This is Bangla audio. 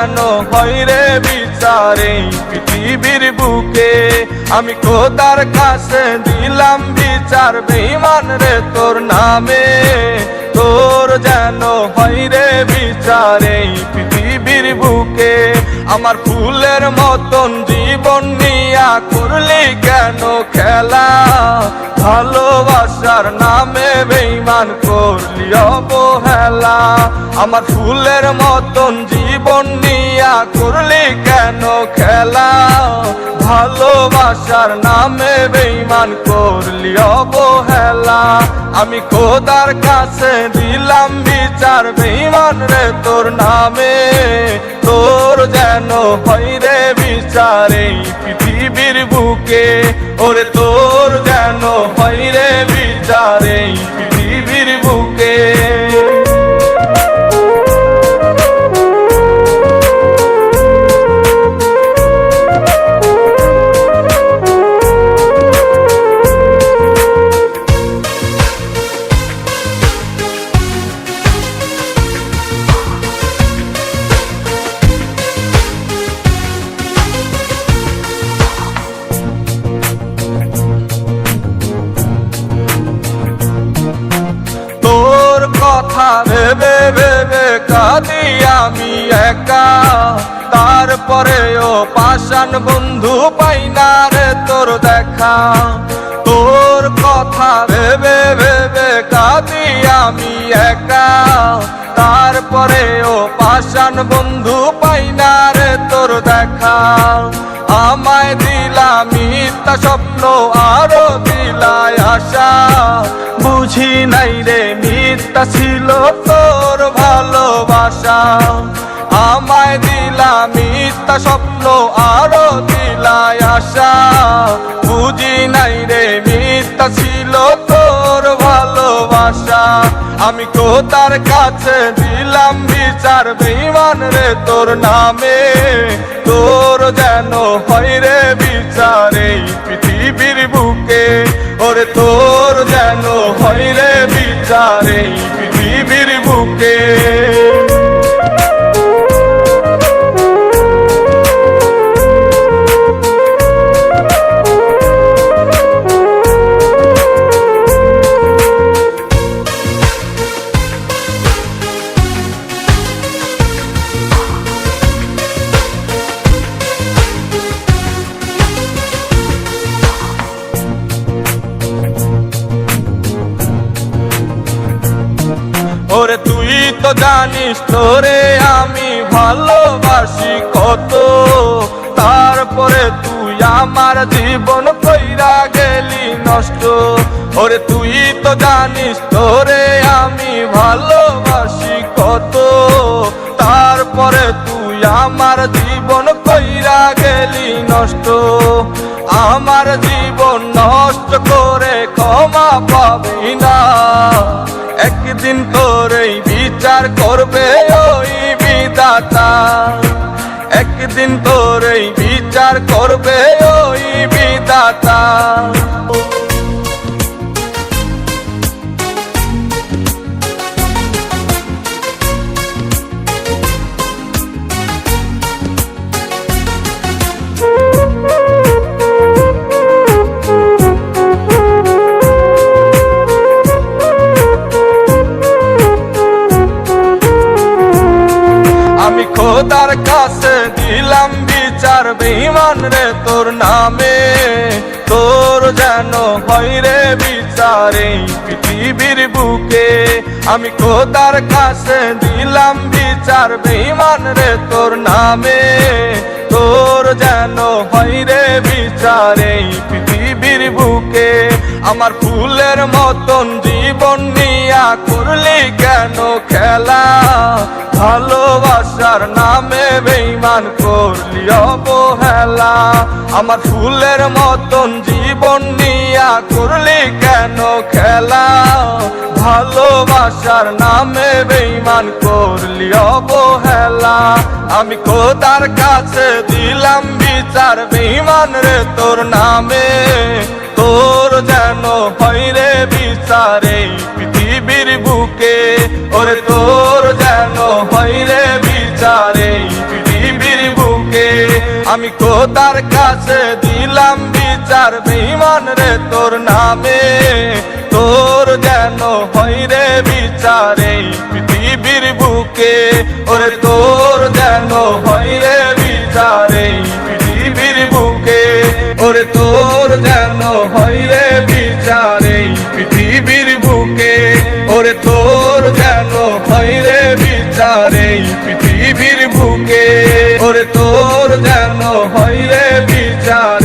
যেন হইরে বিচারে পৃথিবীর বুকে? আমি কোদার কাছে দিলাম বিচার বেইমান রে তোর নামে। তোর যেন হইরে বিচারে পৃথিবীর বুকে। আমার ফুলের মতন জীবন নিয়া করলি কেন খেলা? ভালোবাসার নামে বেইমান করলি অবহেলা। আমার ফুলের মতন জীবন নিয়া করলি কেন খেলা? ভালোবাসার নামে বেইমান করলি অবহেলা। আমি খোদার কাছে দিলাম বিচার বেইমান রে তোর নামে। তোর যেন হইরে বিচারে পৃথিবীর বুকে। ওরে তোর যেন হইরে ভেবে ভেবে কাঁদি আমি একা। তারপরেও পাষাণ বন্ধু পাই না রে তোর দেখা। তোর কথা ভেবে ভেবে কাঁদি আমি একা। তারপরেও পাষাণ বন্ধু পাই না রে তোর দেখা। আমায় দিলাম মিথ্যা স্বপ্ন, আরও দিলায় আশা। বুঝি নাই রে মিথ্যা ছিল তোর ভালোবাসা। আমায় দিলাম মিথ্যা স্বপ্ন, আরও দিলায় আশা। বুঝি নাই রে, মিথ্যা ছিল তোর ভালোবাসা। আমি কোতার কাছে দিলাম বিচার বেইমান রে তোর নামে। তোর যেন হয় রে বিচার এই পৃথিবীর বুকে। তোর যেন রে বিচার জানিস তোরে আমি ভালোবাসি কত? তারপরে তুই আমার জীবন কইরা গেলি নষ্ট। ওরে তুই তো জানিস তোরে আমি ভালোবাসি কত? তারপরে তুই আমার জীবন কইরা গেলি নষ্ট। আমার জীবন নষ্ট করে ক্ষমা পাবি না। একদিন তোরই বিচার করবে ওই বিদাতা একদিন তোর এই বিচার করবে ওই বিদাতা আমি খোদার কাছে দিলাম বিচার বেইমান রে তোর নামে। তোর যেন হয় রে বিচার পৃথিবীর বুকে। আমি খোদার কাছে দিলাম বিচার বেইমান রে তোর নামে। তোর যেন হয় রে বিচার পৃথিবীর বুকে। আমার ফুলের মতন জীবন নিয়া করলি কেন খেলা? ভালোবাসার নামে বেইমান করলি অবহেলা। আমার ফুলের মতন জীবন নিয়া করলি কেন খেলা? ভালোবাসার নামে বেইমান করলি অবহেলা। আমি খোদার কাছে দিলাম বিচার বেইমান রে তোর নামে। তোর যেন হয় বিচারে পৃথিবীর বুকে। ওরে তোর যেন আমি খোদার কাছে দিলাম বিচার বেইমান রে, তোর নামে। তোর যেন হয় রে বিচার পৃথিবীর বুকে। ওরে, তোর যেন হয় রে বিচার পৃথিবীর বুকে। ওরে, তোর যেন হয় রে বিচার পৃথিবীর বুকে। ওরে, তোর যেন হয় রে বিচার পৃথিবীর বুকে। ওরে, তোর যেন হয় রে বিচার।